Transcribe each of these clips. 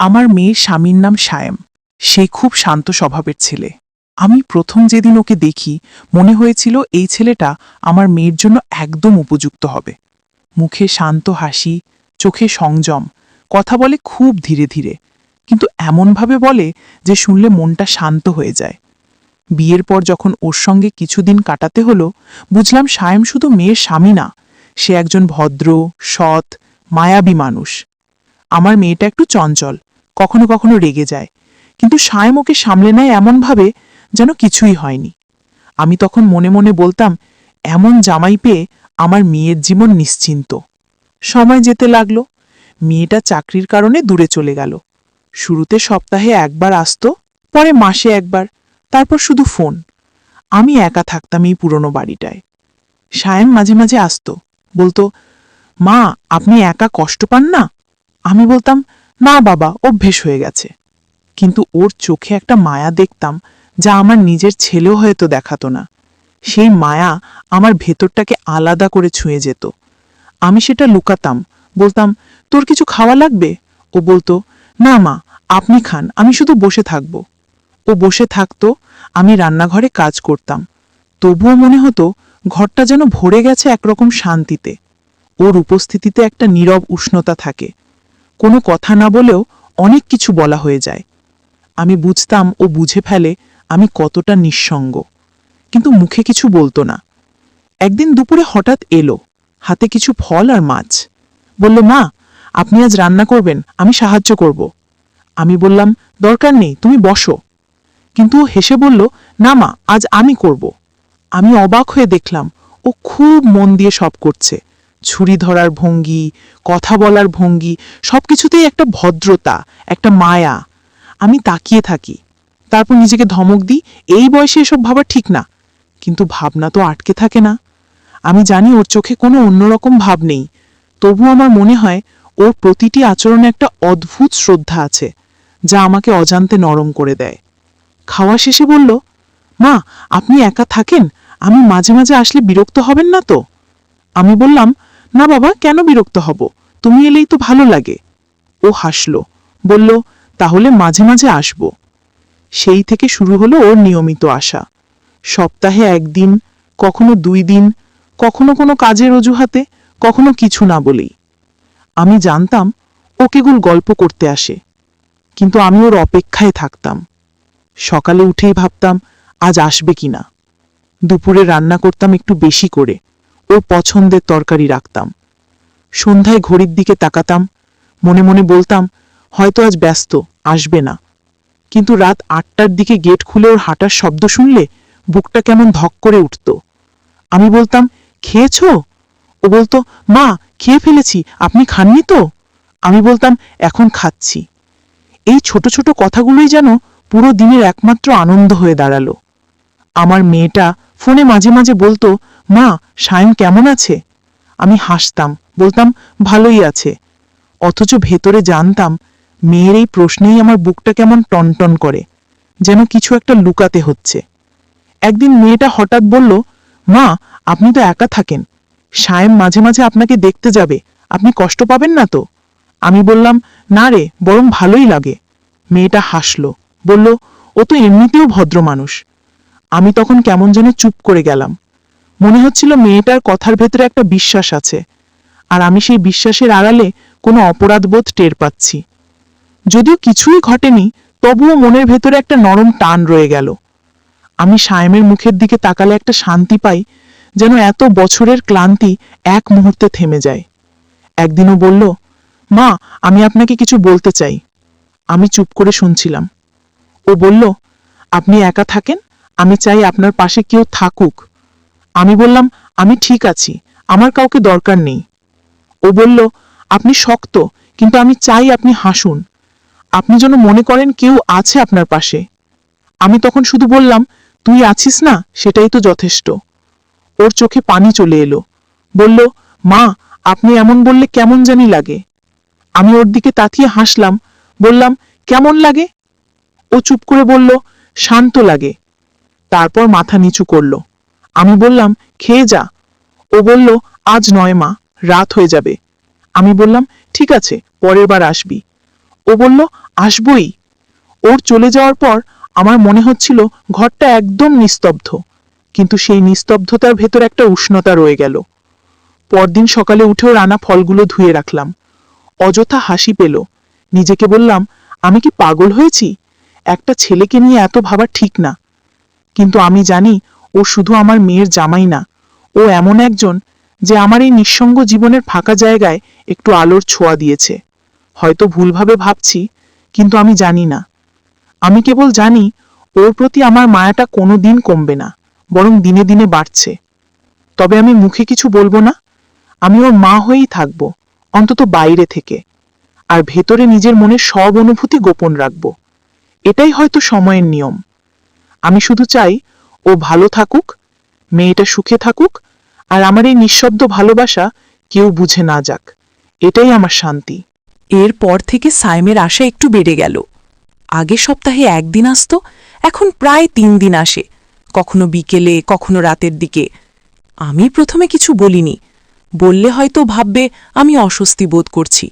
আমার মেয়ের স্বামীর নাম সায়েম। সে খুব শান্ত স্বভাবের ছেলে। আমি প্রথম যেদিন ওকে দেখি, মনে হয়েছিল এই ছেলেটা আমার মেয়ের জন্য একদম উপযুক্ত হবে। মুখে শান্ত হাসি, চোখে সংযম, কথা বলে খুব ধীরে ধীরে। কিন্তু এমনভাবে বলে যে শুনলে মনটা শান্ত হয়ে যায়। বিয়ের পর যখন ওর সঙ্গে কিছুদিন কাটাতে হলো, বুঝলাম সায়েম শুধু মেয়ের স্বামী না, সে একজন ভদ্র, সৎ, মায়াবী মানুষ। আমার মেয়েটা একটু চঞ্চল কখনো কখনো রেগে যায়। কিন্তু সায়েম ওকে সামলে নেয় এমনভাবে যেন কিছুই হয়নি। আমি তখন মনে মনে বলতাম, এমন জামাই পেয়ে আমার মেয়ের জীবন নিশ্চিন্ত। সময় যেতে লাগল, মেয়েটা চাকরির কারণে দূরে চলে গেল। শুরুতে সপ্তাহে একবার আসতো, পরে মাসে একবার, তারপর শুধু ফোন। আমি একা থাকতাম এই পুরনো বাড়িটায়। সায়েম মাঝে মাঝে আসতো, বলতো, মা, আপনি একা কষ্ট পান না? আমি বলতাম না বাবা, অভ্যেস হয়ে গেছে। কিন্তু ওর চোখে একটা মায়া দেখতাম যা আমার নিজের ছেলেও হয়তো দেখাতো না। সেই মায়া আমার ভেতরটাকে আলাদা করে ছুঁয়ে যেত। আমি সেটা লুকাতাম, বলতাম, তোর কিছু খাওয়া লাগবে? ও বলতো, না মা, আপনি খান, আমি শুধু বসে থাকব। ও বসে থাকতো, আমি রান্নাঘরে কাজ করতাম। তবুও মনে হতো ঘরটা যেন ভরে গেছে একরকম শান্তিতে। ওর উপস্থিতিতে একটা নীরব উষ্ণতা থাকে। কোনো কথা না বলেও অনেক কিছু বলা হয়ে যায়। আমি বুঝতাম ও বুঝে ফেলে আমি কতটা নিঃসঙ্গ। কিন্তু মুখে কিছু বলতো না। একদিন দুপুরে হঠাৎ এলো, হাতে কিছু ফল আর মাছ। বলল, মা, আপনি আজ রান্না করবেন, আমি সাহায্য করব। আমি বললাম, দরকার নেই, তুমি বসো। কিন্তু ও হেসে বলল, না মা, আজ আমি করব। আমি অবাক হয়ে দেখলাম, ও খুব মন দিয়ে সব করছে। ছুরি ধরার ভঙ্গি, কথা বলার ভঙ্গি, সবকিছুতেই একটা ভদ্রতা, একটা মায়া। আমি তাকিয়ে থাকি। তারপর নিজেকে ধমক দিই, এই বয়সে এসব ভাবা ঠিক না। কিন্তু ভাবনা তো আটকে থাকে না। আমি জানি ওর চোখে কোনো অন্যরকম ভাব নেই। তবু আমার মনে হয়, ওর প্রতিটি আচরণে একটা অদ্ভুত শ্রদ্ধা আছে, যা আমাকে অজান্তে নরম করে দেয়। খাওয়া শেষে বলল, মা, আপনি একা থাকেন? আমি মাঝে মাঝে আসলে বিরক্ত হবেন না তো? আমি বললাম না বাবা, কেন বিরক্ত হব? তুমি এলেই তো ভালো লাগে। ও হাসল, বলল, তাহলে মাঝে মাঝে আসব। সেই থেকে শুরু হলো ওর নিয়মিত আসা। সপ্তাহে একদিন, কখনো দুই দিন, কখনো কোনো কাজের অজুহাতে, কখনো কিছু না বলেই। আমি জানতাম, ও কেবল গল্প করতে আসে, কিন্তু আমি ওর অপেক্ষায় থাকতাম। সকালে উঠেই ভাবতাম, আজ আসবে কিনা? দুপুরে রান্না করতাম একটু বেশি করে। ওর পছন্দের তরকারি রাখতাম। সন্ধ্যায় ঘড়ির দিকে তাকাতাম, মনে মনে বলতাম, হয়তো আজ ব্যস্ত, আসবে না। কিন্তু রাত আটটার দিকে গেট খুলে ওর হাঁটার শব্দ শুনলে বুকটা কেমন ধক করে উঠত। আমি বলতাম, খেয়েছো? ও বলতো, মা, খেয়ে ফেলেছি, আপনি খাননি তো? আমি বলতাম, এখন খাচ্ছি। এই ছোট ছোট কথাগুলোই যেন পুরো দিনের একমাত্র আনন্দ হয়ে দাঁড়াল। আমার মেয়েটা ফোনে মাঝে মাঝে বলতো মা, সায়ন কেমন আছে? আমি হাসতাম, বলতাম, ভালোই আছে। অথচ ভেতরে জানতাম, মেয়ের এই প্রশ্নেই আমার বুকটা কেমন টনটন করে, যেন কিছু একটা লুকাতে হচ্ছে। একদিন মেয়েটা হঠাৎ বলল, মা, আপনি তো একা থাকেন। সায়েম মাঝে মাঝে আপনাকে দেখতে যাবে, আপনি কষ্ট পাবেন না তো? আমি বললাম, না রে, বরং ভালোই লাগে। মেয়েটা হাসল, বলল, ও তো এমনিতেও ভদ্র মানুষ। আমি তখন কেমন যেন চুপ করে গেলাম। মনে হচ্ছিল মেয়েটার কথার ভেতরে একটা বিশ্বাস আছে, আর আমি সেই বিশ্বাসের আড়ালে কোনো অপরাধবোধ টের পাচ্ছি। যদিও কিছুই ঘটেনি, তবুও মনের ভেতরে একটা নরম টান রয়ে গেল। আমি সায়েমের মুখের দিকে তাকালে একটা শান্তি পাই যেন এত বছরের ক্লান্তি এক মুহূর্তে থেমে যায়। একদিনও বলল, মা, আমি আপনাকে কিছু বলতে চাই। আমি চুপ করে শুনছিলাম। ও বলল, আপনি একা থাকেন? আমি চাই আপনার পাশে কেউ থাকুক। আমি বললাম, আমি ঠিক আছি, আমার কাউকে দরকার নেই। ও বলল, আপনি শক্ত, কিন্তু আমি চাই আপনি হাসুন। আপনি যেন মনে করেন কেউ আছে আপনার পাশে। আমি তখন শুধু বললাম, তুই আছিস না, সেটাই তো যথেষ্ট। ওর চোখে পানি চলে এলো। বলল, মা, আপনি এমন বললে কেমন জানি লাগে। আমি ওর দিকে তাকিয়ে হাসলাম, বললাম, কেমন লাগে? ও চুপ করে বলল, শান্ত লাগে। তারপর মাথা নিচু করল। আমি বললাম, খেয়ে যা। ও বলল, আজ নয় মা, রাত হয়ে যাবে। আমি বললাম, ঠিক আছে, পরের বার আসবি। ও বলল, আসবই। ওর চলে যাওয়ার পর আমার মনে হচ্ছিল ঘরটা একদম নিস্তব্ধ, কিন্তু সেই নিস্তব্ধতার ভেতর একটা উষ্ণতা রয়ে গেল। পরদিন সকালে উঠেও রানা ফলগুলো ধুয়ে রাখলাম। অযথা হাসি পেল। নিজেকে বললাম, আমি কি পাগল হয়েছি? একটা ছেলেকে নিয়ে এত ভাবা ঠিক না। কিন্তু আমি জানি ও শুধু আমার মেয়ের জামাই না, ও এমন একজন যে আমার এই নিঃসঙ্গ জীবনের ফাঁকা জায়গায় একটু আলোর ছোঁয়া দিয়েছে। হয়তো ভুলভাবে ভাবছি, কিন্তু আমি জানি না। আমি কেবল জানি, ওর প্রতি আমার মায়াটা কোনো দিন কমবে না, বরং দিনে দিনে বাড়ছে। তবে আমি মুখে কিছু বলব না? আমি ওর মা হয়েই থাকব, অন্তত বাইরে থেকে, আর ভেতরে নিজের মনের সব অনুভূতি গোপন রাখব। এটাই হয়তো সময়ের নিয়ম। আমি শুধু চাই ও ভালো থাকুক, মেয়েটা সুখে থাকুক, আর আমার এই নিঃশব্দ ভালোবাসা কেউ বুঝে না যাক। এটাই আমার শান্তি। এরপর থেকে সাইমের আশা একটু বেড়ে গেল। আগে সপ্তাহে একদিন আসতো, এখন প্রায় তিন দিন আসে, কখনো বিকেলে, কখনো রাতের দিকে। আমি প্রথমে কিছু বলিনি। বললে হয়তো ভাববে, আমি অস্বস্তি বোধ করছি।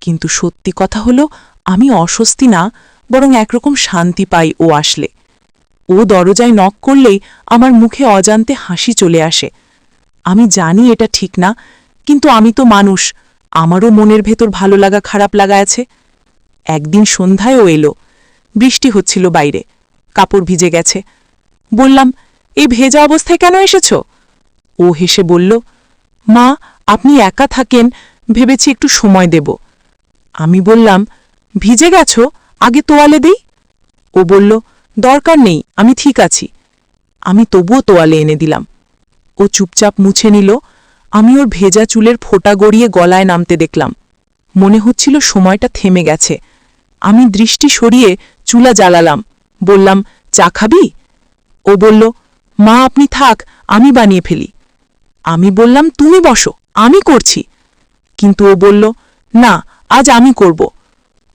কিন্তু সত্যি কথা হলো, আমি অস্বস্তি না, বরং একরকম শান্তি পাই ও আসলে। ও দরজায় নক করলেই আমার মুখে অজান্তে হাসি চলে আসে। আমি জানি এটা ঠিক না, কিন্তু আমি তো মানুষ। আমারও মনের ভেতর ভালো লাগা, খারাপ লাগা আছে। একদিন সন্ধ্যায়ও এলো। বৃষ্টি হচ্ছিল বাইরে। কাপড় ভিজে গেছে। বললাম, এই ভেজা অবস্থায় কেন এসেছ? ও হেসে বলল, মা, আপনি একা থাকেন, ভেবেছি একটু সময় দেব। আমি বললাম, ভিজে গেছ? আগে তোয়ালে দেই? ও বলল দরকার নেই, আমি ঠিক আছি। আমি তবুও তোয়ালে এনে দিলাম। ও চুপচাপ মুছে নিল। আমি ওর ভেজা চুলের ফোঁটা গড়িয়ে গলায় নামতে দেখলাম। মনে হচ্ছিল সময়টা থেমে গেছে। আমি দৃষ্টি সরিয়ে চুলা জ্বালালাম। বললাম, চা খাবি? ও বলল, মা, আপনি থাক, আমি বানিয়ে ফেলি। আমি বললাম, তুমি বসো, আমি করছি। কিন্তু ও বলল, না, আজ আমি করব।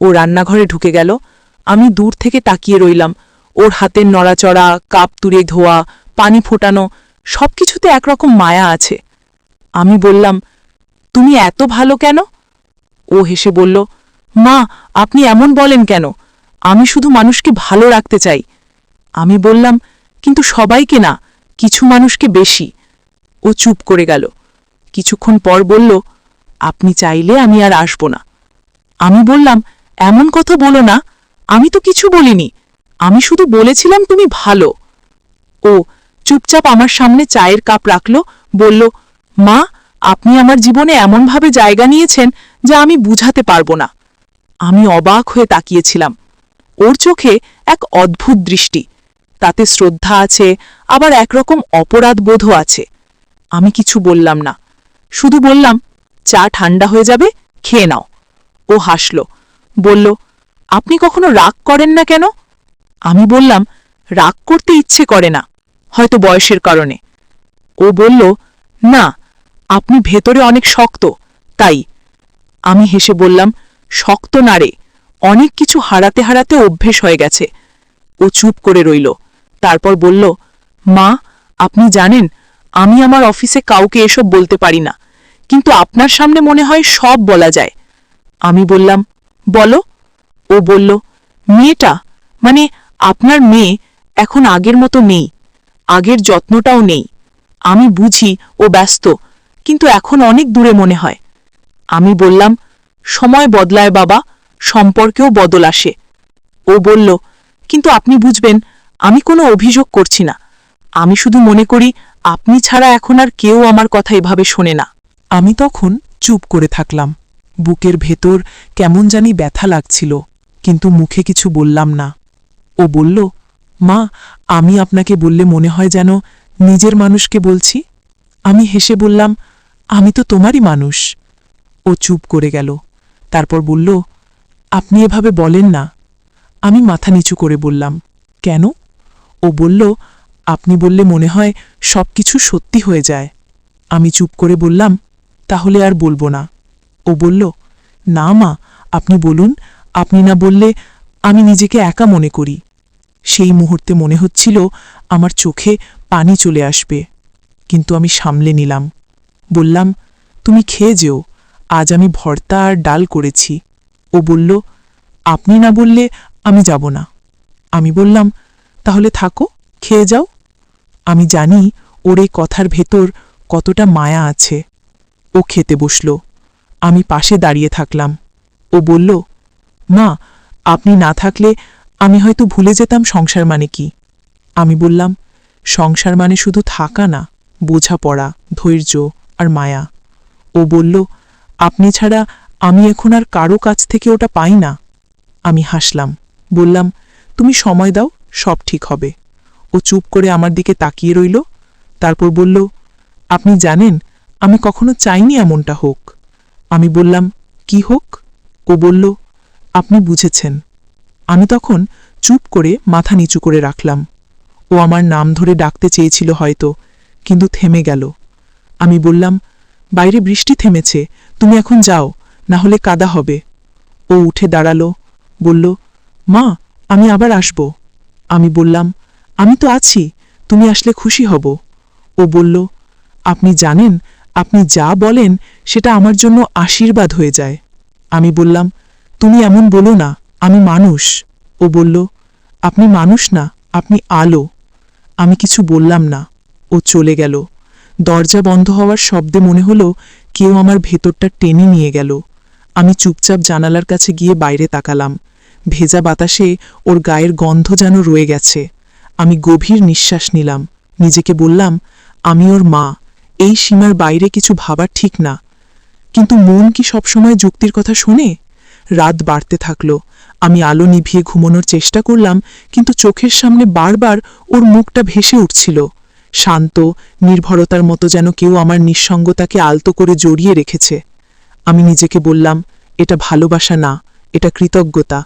ও রান্নাঘরে ঢুকে গেল। আমি দূর থেকে তাকিয়ে রইলাম। ওর হাতের নড়াচড়া, কাপ তুলে ধোয়া, পানি ফোটানো, সবকিছুতে একরকম মায়া আছে। আমি বললাম, তুমি এত ভালো কেন? ও হেসে বলল, মা, আপনি এমন বলেন কেন? আমি শুধু মানুষকে ভালো রাখতে চাই। আমি বললাম, কিন্তু সবাইকে না, কিছু মানুষকে বেশি। ও চুপ করে গেল। কিছুক্ষণ পর বলল, আপনি চাইলে আমি আর আসব না। আমি বললাম, এমন কথা বলো না, আমি তো কিছু বলিনি। আমি শুধু বলেছিলাম তুমি ভালো। ও চুপচাপ আমার সামনে চায়ের কাপ রাখল, বলল, মা, আপনি আমার জীবনে এমনভাবে জায়গা নিয়েছেন যা আমি বুঝাতে পারব না। আমি অবাক হয়ে তাকিয়েছিলাম। ওর চোখে এক অদ্ভুত দৃষ্টি। তাতে শ্রদ্ধা আছে, আবার একরকম অপরাধ বোধও আছে। আমি কিছু বললাম না। শুধু বললাম, চা ঠান্ডা হয়ে যাবে, খেয়ে নাও। ও হাসল, বলল, আপনি কখনো রাগ করেন না কেন? আমি বললাম, রাগ করতে ইচ্ছে করে না, হয়তো বয়সের কারণে। ও বলল, না, আপনি ভেতরে অনেক শক্ত, তাই। আমি হেসে বললাম, শক্ত না রে, অনেক কিছু হারাতে হারাতে অভ্যেস হয়ে গেছে। ও চুপ করে রইল, তারপর বলল, মা, আপনি জানেন, আমি আমার অফিসে কাউকে এসব বলতে পারি না, কিন্তু আপনার সামনে মনে হয় সব বলা যায়। আমি বললাম, বলো? ও বলল, মেয়েটা মানে আপনার মেয়ে এখন আগের মতো নেই, আগের যত্নটাও নেই। আমি বুঝি ও ব্যস্ত, কিন্তু এখন অনেক দূরে মনে হয়। আমি বললাম, সময় বদলায় বাবা, সম্পর্কেও বদল আসে। ও বলল, কিন্তু আপনি বুঝবেন, আমি কোনো অভিযোগ করছি না। আমি শুধু মনে করি, আপনি ছাড়া এখন আর কেউ আমার কথা এভাবে শোনে না। আমি তখন চুপ করে থাকলাম। বুকের ভেতর কেমন জানি ব্যথা লাগছিল, কিন্তু মুখে কিছু বললাম না। ও বলল, মা, আমি আপনাকে বললে মনে হয় যেন নিজের মানুষকে বলছি? আমি হেসে বললাম, আমি তো তোমারই মানুষ। ও চুপ করে গেল। তারপর বলল, আপনি এভাবে বলেন না। আমি মাথা নিচু করে বললাম, কেন? ও বলল, আপনি বললে মনে হয় সব কিছু সত্যি হয়ে যায়। আমি চুপ করে বললাম, তাহলে আর বলব না। ও বলল, না মা, আপনি বলুন, আপনি না বললে আমি নিজেকে একা মনে করি। সেই মুহূর্তে মনে হচ্ছিল আমার চোখে পানি চলে আসবে। কিন্তু আমি সামলে নিলাম। বললাম, তুমি খেয়ে যেও, আজ আমি ভর্তা আর ডাল করেছি। ও বলল, আপনি না বললে আমি যাব না। আমি বললাম, তাহলে থাকো, খেয়ে যাও। আমি জানি ওর এই কথার ভেতর কতটা মায়া আছে। ও খেতে বসল। আমি পাশে দাঁড়িয়ে থাকলাম। ও বলল, মা, আপনি না থাকলে আমি হয়তো ভুলে যেতাম সংসার মানে কি। আমি বললাম, সংসার মানে শুধু থাকা না, বোঝাপড়া, ধৈর্য আর মায়া। ও বলল, আপনি ছাড়া আমি এখন আর কারও কাছ থেকে ওটা পাই না। আমি হাসলাম, বললাম, তুমি সময় দাও, সব ঠিক হবে। ও চুপ করে আমার দিকে তাকিয়ে রইল, তারপর বলল, আপনি জানেন, আমি কখনো চাইনি এমনটা হোক। আমি বললাম, কি হোক? ও বলল, আপনি বুঝেছেন। আমি তখন চুপ করে মাথা নিচু করে রাখলাম। ও আমার নাম ধরে ডাকতে চেয়েছিল হয়তো, কিন্তু থেমে গেল। আমি বললাম, বাইরে বৃষ্টি থেমেছে, তুমি এখন যাও, না হলে কাদা হবে। ও উঠে দাঁড়াল, বলল, মা, আমি আবার আসব। আমি বললাম, আমি তো আছি, তুমি আসলে খুশি হব। ও বলল, আপনি জানেন, আপনি যা বলেন, সেটা আমার জন্য আশীর্বাদ হয়ে যায়। আমি বললাম, তুমি এমন বলো না। আমি মানুষ। ও বলল, আপনি মানুষ না, আপনি আলো। আমি কিছু বললাম না। ও চলে গেল। দরজা বন্ধ হওয়ার শব্দে মনে হলো কেউ আমার ভেতরটা টেনে নিয়ে গেল। আমি চুপচাপ জানালার কাছে গিয়ে বাইরে তাকালাম। ভেজা বাতাসে ওর গায়ের গন্ধ যেন রয়ে গেছে। আমি গভীর নিঃশ্বাস নিলাম। নিজেকে বললাম, আমি ওর মা। এই সীমার বাইরে কিছু ভাবার ঠিক না। কিন্তু মন কি সবসময় যুক্তির কথা শোনে? রাত বাড়তে থাকল। আমি আলো নিভিয়ে ঘুমানোর চেষ্টা করলাম, কিন্তু চোখের সামনে বারবার ওর মুখটা ভেসে উঠছিল। শান্ত, নির্ভরতার মতো যেন কেউ আমার নিঃসঙ্গতাকে আলতো করে জড়িয়ে রেখেছে। আমি নিজেকে বললাম, এটা ভালোবাসা না, এটা কৃতজ্ঞতা।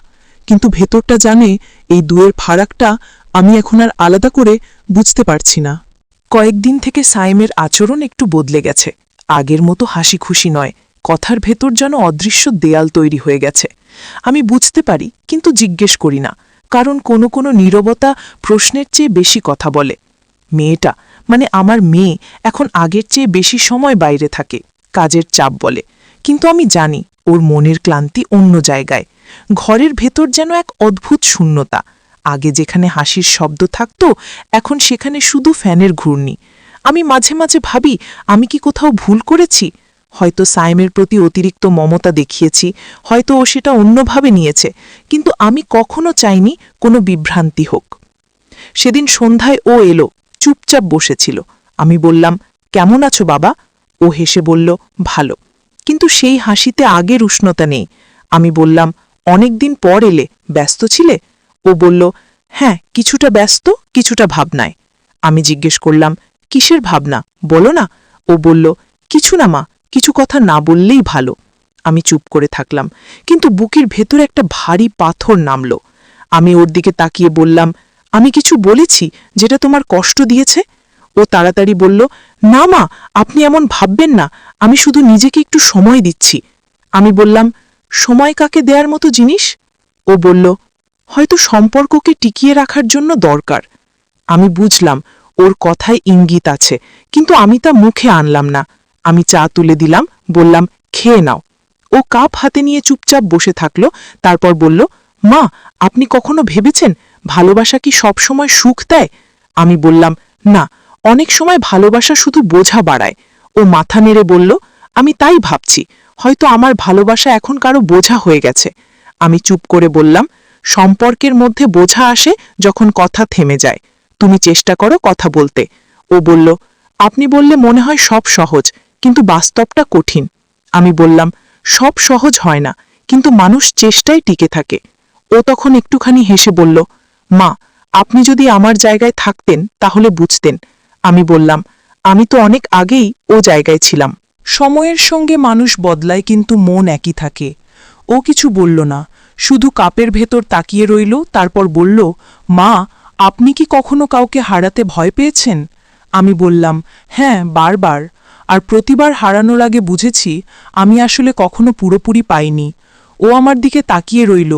কিন্তু ভেতরটা জানে এই দুয়ের ফারাকটা আমি এখন আর আলাদা করে বুঝতে পারছি না। কয়েকদিন থেকে সাইমের আচরণ একটু বদলে গেছে। আগের মতো হাসি খুশি নয়। কথার ভেতর যেন অদৃশ্য দেয়াল তৈরি হয়ে গেছে। আমি বুঝতে পারি, কিন্তু জিজ্ঞেস করি না, কারণ কোনো কোনো নীরবতা প্রশ্নের চেয়ে বেশি কথা বলে। মেয়েটা মানে আমার মেয়ে, এখন আগের চেয়ে বেশি সময় বাইরে থাকে, কাজের চাপ বলে। কিন্তু আমি জানি, ওর মনের ক্লান্তি অন্য জায়গায়। ঘরের ভেতর যেন এক অদ্ভুত শূন্যতা। আগে যেখানে হাসির শব্দ থাকত, এখন সেখানে শুধু ফ্যানের ঘূর্ণি। আমি মাঝে মাঝে ভাবি, আমি কি কোথাও ভুল করেছি? হয়তো সাইমের প্রতি অতিরিক্ত মমতা দেখিয়েছি, হয়তো ও সেটা অন্যভাবে নিয়েছে, কিন্তু আমি কখনো চাইনি কোনো বিভ্রান্তি হোক। সেদিন সন্ধ্যায় ও এলো, চুপচাপ বসেছিল। আমি বললাম, কেমন আছো বাবা? ও হেসে বলল, ভালো। কিন্তু সেই হাসিতে আগের উষ্ণতা নেই। আমি বললাম, অনেকদিন পর এলে, ব্যস্ত ছিলে? ও বলল হ্যাঁ কিছুটা ব্যস্ত, কিছুটা ভাবনায়। আমি জিজ্ঞেস করলাম, কিসের ভাবনা? বলো না? ও বলল, কিছু না মা কিছু কথা না বললেই ভালো। আমি চুপ করে থাকলাম, কিন্তু বুকের ভেতর একটা ভারী পাথর নামল। আমি ওর দিকে তাকিয়ে বললাম, আমি কিছু বলেছি যেটা তোমার কষ্ট দিয়েছে? ও তাড়াতাড়ি বলল, না মা, আপনি এমন ভাববেন না, আমি শুধু নিজেকে একটু সময় দিচ্ছি। আমি বললাম, সময় কাকে দেয়ার মতো জিনিস? ও বলল, হয়তো সম্পর্ককে টিকিয়ে রাখার জন্য দরকার। আমি বুঝলাম, ওর কথায় ইঙ্গিত আছে, কিন্তু আমি তা মুখে আনলাম না। আমি চা তুলে দিলাম, বললাম, খেয়ে নাও। ও কাপ হাতে নিয়ে চুপচাপ বসে থাকল, তারপর বলল, মা, আপনি কখনো ভেবেছেন ভালোবাসা কি সবসময় সুখ দেয়? আমি বললাম, না, অনেক সময় ভালোবাসা শুধু বোঝা বাড়ায়। ও মাথা নেড়ে বলল, আমি তাই ভাবছি, হয়তো আমার ভালোবাসা এখন কারও বোঝা হয়ে গেছে। আমি চুপ করে বললাম, সম্পর্কের মধ্যে বোঝা আসে যখন কথা থেমে যায়। তুমি চেষ্টা করো কথা বলতে। ও বলল, আপনি বললে মনে হয় সব সহজ কিন্তু বাস্তবটা কঠিন। আমি বললাম, সব সহজ হয় না, কিন্তু মানুষ চেষ্টায় টিকে থাকে। ও তখন একটুখানি হেসে বলল, মা, আপনি যদি আমার জায়গায় থাকতেন তাহলে বুঝতেন। আমি বললাম, আমি তো অনেক আগেই ও জায়গায় ছিলাম। সময়ের সঙ্গে মানুষ বদলায় কিন্তু মন একই থাকে। ও কিছু বলল না, শুধু কাপের ভেতর তাকিয়ে রইল, তারপর বলল, মা, আপনি কি কখনো কাউকে হারাতে ভয় পেয়েছেন? আমি বললাম হ্যাঁ বারবার। আর প্রতিবার হারানোর আগে বুঝেছি, আমি আসলে কখনো পুরোপুরি পাইনি। ও আমার দিকে তাকিয়ে রইল।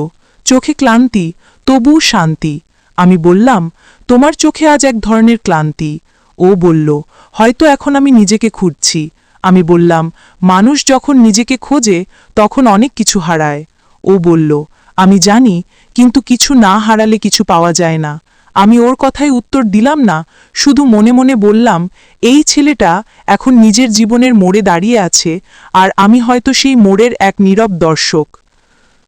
চোখে ক্লান্তি তবু শান্তি। আমি বললাম, তোমার চোখে আজ এক ধরনের ক্লান্তি। ও বলল, হয়তো এখন আমি নিজেকে খুঁজছি। আমি বললাম, মানুষ যখন নিজেকে খোঁজে, তখন অনেক কিছু হারায়। ও বলল, আমি জানি, কিন্তু কিছু না হারালে কিছু পাওয়া যায় না। আমি ওর কথায় উত্তর দিলাম না, শুধু মনে মনে বললাম, এই ছেলেটা এখন নিজের জীবনের মোড়ে দাঁড়িয়ে আছে, আর আমি হয়তো সেই মোড়ের এক নীরব দর্শক।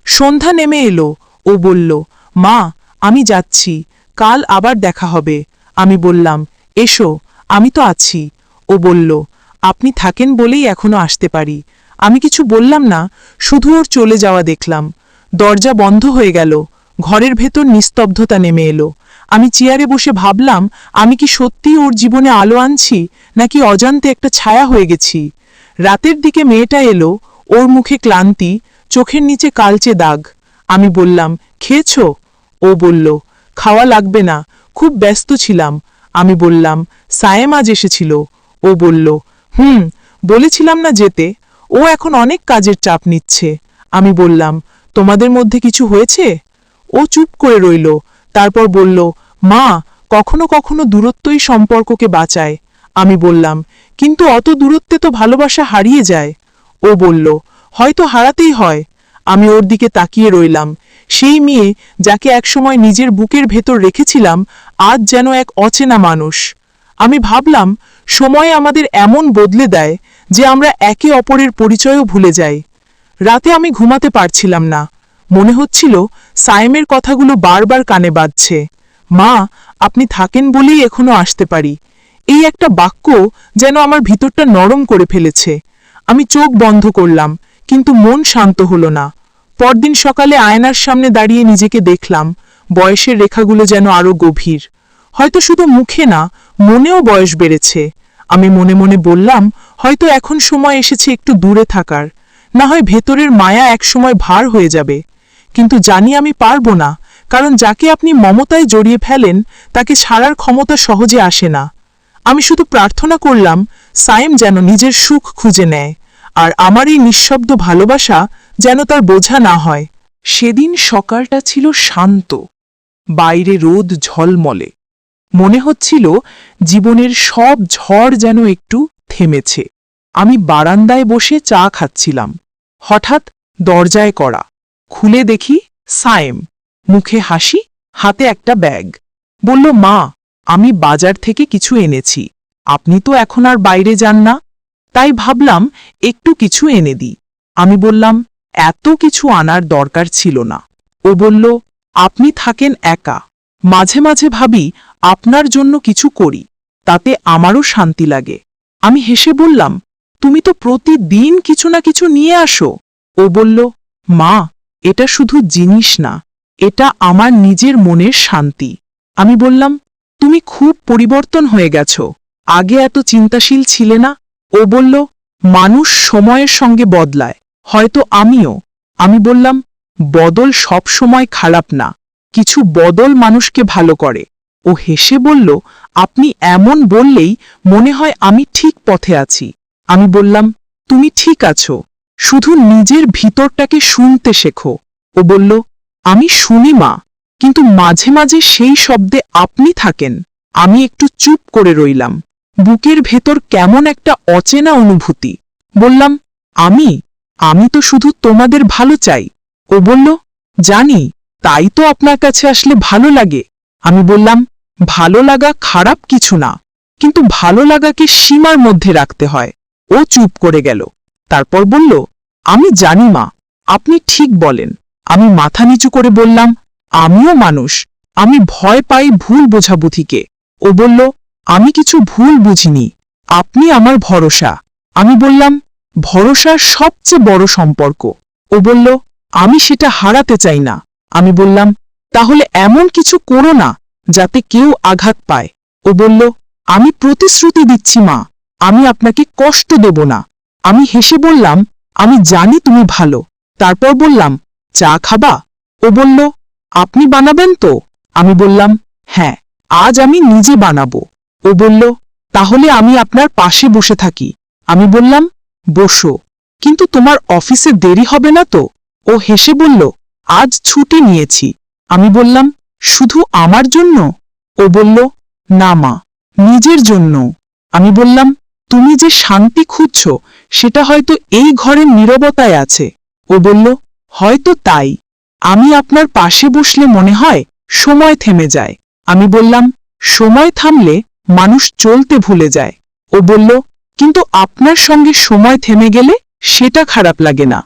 সন্ধ্যা নেমে এলো, ও বলল, মা, আমি যাচ্ছি, কাল আবার দেখা হবে। আমি বললাম, এসো, আমি তো আছি। ও বলল, আপনি থাকেন বলেই এখনও আসতে পারি। আমি কিছু বললাম না, শুধু ওর চলে যাওয়া দেখলাম। দরজা বন্ধ হয়ে গেল, ঘরের ভেতর নিস্তব্ধতা নেমে এলো। আমি চেয়ারে বসে ভাবলাম, আমি কি সত্যিই ওর জীবনে আলো আনছি, নাকি অজান্তে একটা ছায়া হয়ে গেছি? রাতের দিকে মেয়েটা এলো, ওর মুখে ক্লান্তি, চোখের নিচে কালচে দাগ। আমি বললাম, খেয়েছ? ও বলল, খাওয়া লাগবে না, খুব ব্যস্ত ছিলাম। আমি বললাম, সায়েম আজ এসেছিল। ও বলল, হুম, বলেছিলাম না যেতে, ও এখন অনেক কাজের চাপ নিচ্ছে। আমি বললাম, তোমাদের মধ্যে কিছু হয়েছে? ও চুপ করে রইল, তারপর বলল মা, কখনো কখনো দূরত্বই সম্পর্ককে বাঁচায়। আমি বললাম, কিন্তু অত দূরত্বে তো ভালোবাসা হারিয়ে যায়। ও বলল, হয়তো হারাতেই হয়। আমি ওর দিকে তাকিয়ে রইলাম। সেই মেয়ে যাকে একসময় নিজের বুকের ভেতর রেখেছিলাম, আজ যেন এক অচেনা মানুষ। আমি ভাবলাম, সময় আমাদের এমন বদলে দেয় যে আমরা একে অপরের পরিচয়ও ভুলে যাই। রাতে আমি ঘুমাতে পারছিলাম না। মনে হচ্ছিল সায়েমের কথাগুলো বারবার কানে বাজছে। মা, আপনি থাকেন বলেই এখনও আসতে পারি। এই একটা বাক্য যেন আমার ভিতরটা নরম করে ফেলেছে। আমি চোখ বন্ধ করলাম, কিন্তু মন শান্ত হলো না। পরদিন সকালে আয়নার সামনে দাঁড়িয়ে নিজেকে দেখলাম, বয়সের রেখাগুলো যেন আরও গভীর। হয়তো শুধু মুখে না, মনেও বয়স বেড়েছে। আমি মনে মনে বললাম, হয়তো এখন সময় এসেছে একটু দূরে থাকার। না হয় ভেতরের মায়া একসময় ভার হয়ে যাবে। কিন্তু জানি আমি পারব না। কারণ যাকে আপনি মমতায় জড়িয়ে ফেলেন, তাকে সারার ক্ষমতা সহজে আসে না। আমি শুধু প্রার্থনা করলাম সাইম যেন নিজের সুখ খুঁজে নেয়, আর আমার এই নিঃশব্দ ভালোবাসা যেন তার বোঝা না হয়। সেদিন সকালটা ছিল শান্ত। বাইরে রোদ ঝলমলে। মনে হচ্ছিল জীবনের সব ঝড় যেন একটু থেমেছে। আমি বারান্দায় বসে চা খাচ্ছিলাম। হঠাৎ দরজায় করা। খুলে দেখি সায়েম। মুখে হাসি, হাতে একটা ব্যাগ। বলল, মা, আমি বাজার থেকে কিছু এনেছি। আপনি তো এখন আর বাইরে যান না। তাই ভাবলাম, একটু কিছু এনে দিই। আমি বললাম, এত কিছু আনার দরকার ছিল না। ও বলল, আপনি থাকেন একা। মাঝে মাঝে ভাবি, আপনার জন্য কিছু করি, তাতে আমারও শান্তি লাগে। আমি হেসে বললাম, তুমি তো প্রতিদিন কিছু না কিছু নিয়ে আসো। ও বলল, মা, এটা শুধু জিনিস না এটা আমার নিজের মনের শান্তি। আমি বললাম, তুমি খুব পরিবর্তন হয়ে গেছ। আগে এত চিন্তাশীল ছিলে না? ও বলল, মানুষ সময়ের সঙ্গে বদলায়, হয়তো আমিও। আমি বললাম, বদল সব সময় খারাপ না, কিছু বদল মানুষকে ভালো করে। ও হেসে বলল, আপনি এমন বললেই মনে হয় আমি ঠিক পথে আছি। আমি বললাম, তুমি ঠিক আছো, শুধু নিজের ভিতরটাকে শুনতে শেখো। ও বলল আমি শুনি, মা, কিন্তু মাঝে মাঝে সেই শব্দে আপনি থাকেন। আমি একটু চুপ করে রইলাম। বুকের ভেতর কেমন একটা অচেনা অনুভূতি। বললাম, আমি? আমি তো শুধু তোমাদের ভালো চাই। ও বলল, জানি, তাই তো আপনার কাছে আসলে ভালো লাগে। আমি বললাম, ভালো লাগা খারাপ কিছু না, কিন্তু ভালো লাগাকে সীমার মধ্যে রাখতে হয়। ও চুপ করে গেল। তারপর বলল, আমি জানি, মা, আপনি ঠিক বলেন। আমি মাথা নিচু করে বললাম, আমিও মানুষ। আমি ভয় পাই ভুল বোঝাবুথিকে ও বলল, আমি কিছু ভুল বুঝিনি। আপনি আমার ভরসা। আমি বললাম, ভরসার সবচেয়ে বড় সম্পর্ক। ও বলল, আমি সেটা হারাতে চাই না। আমি বললাম, তাহলে এমন কিছু করো না, যাতে কেউ আঘাত পায়। ও বলল, আমি প্রতিশ্রুতি দিচ্ছি, মা। আমি আপনাকে কষ্ট দেব না। আমি হেসে বললাম, আমি জানি তুমি ভালো। তারপর বললাম চা খাবা? ও বলল, আপনি বানাবেন তো? আমি বললাম হ্যাঁ আজ আমি নিজে বানাবো। ও বলল, তাহলে আমি আপনার পাশে বসে থাকি। আমি বললাম, বসো, কিন্তু তোমার অফিসে দেরি হবে না তো? ও হেসে বলল, আজ ছুটি নিয়েছি। আমি বললাম, শুধু আমার জন্য? ও বলল, না মা, নিজের জন্য। আমি বললাম, তুমি যে শান্তি খুঁজছ, সেটা হয়তো এই ঘরের নীরবতায় আছে। ও বলল হয়তো তাই। আমি আপনার পাশে বসলে মনে হয় সময় থেমে যায়। আমি বললাম, সময় থামলে মানুষ চলতে ভুলে যায়। ও বলল, কিন্তু আপনার সঙ্গে সময় থেমে গেলে সেটা খারাপ লাগে না।